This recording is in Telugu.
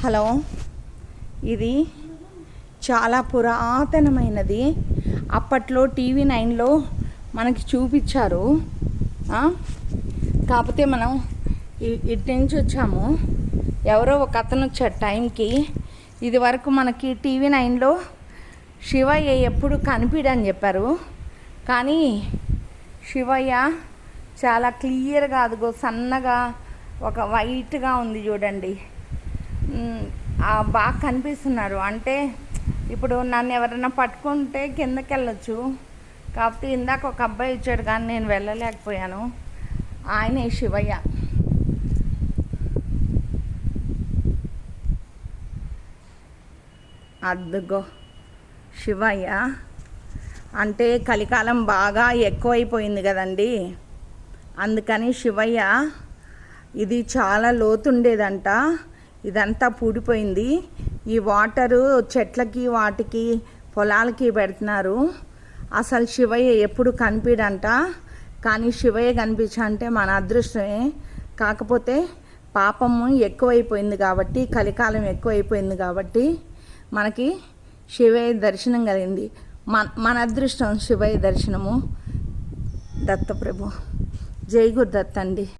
హలో. ఇది చాలా పురాతనమైనది. అప్పట్లో టీవీ నైన్లో మనకి చూపించారు. కాకపోతే మనం ఇటు నుంచి వచ్చాము. ఎవరో ఒక అతను వచ్చాడు టైంకి. ఇది వరకు మనకి టీవీ నైన్లో శివయ్య ఎప్పుడు కనిపించని చెప్పారు. కానీ శివయ్య చాలా క్లియర్గా అదిగో సన్నగా ఒక వైట్గా ఉంది చూడండి. బాగా కనిపిస్తున్నారు. అంటే ఇప్పుడు నన్ను ఎవరైనా పట్టుకుంటే కిందకి వెళ్ళొచ్చు కాకపోతే ఇందాక ఒక అబ్బాయి ఇచ్చాడు కానీ నేను వెళ్ళలేకపోయాను. ఆయనే శివయ్య. అద్దుగో శివయ్య. అంటే కలికాలం బాగా ఎక్కువైపోయింది కదండి. అందుకని శివయ్య ఇది చాలా లోతుండేదంట. ఇదంతా పూడిపోయింది. ఈ వాటరు చెట్లకి వాటికి పొలాలకి పెడుతున్నారు. అసలు శివయ్య ఎప్పుడు కనిపిడంట? కానీ శివయ్య కనిపించంటే మన అదృష్టమే. కాకపోతే పాపము ఎక్కువైపోయింది కాబట్టి కలికాలం ఎక్కువైపోయింది కాబట్టి మనకి శివయ్య దర్శనం కలిగింది. మన మన అదృష్టం శివయ్య దర్శనము. దత్తప్రభు. జై గురుదత్త అండి.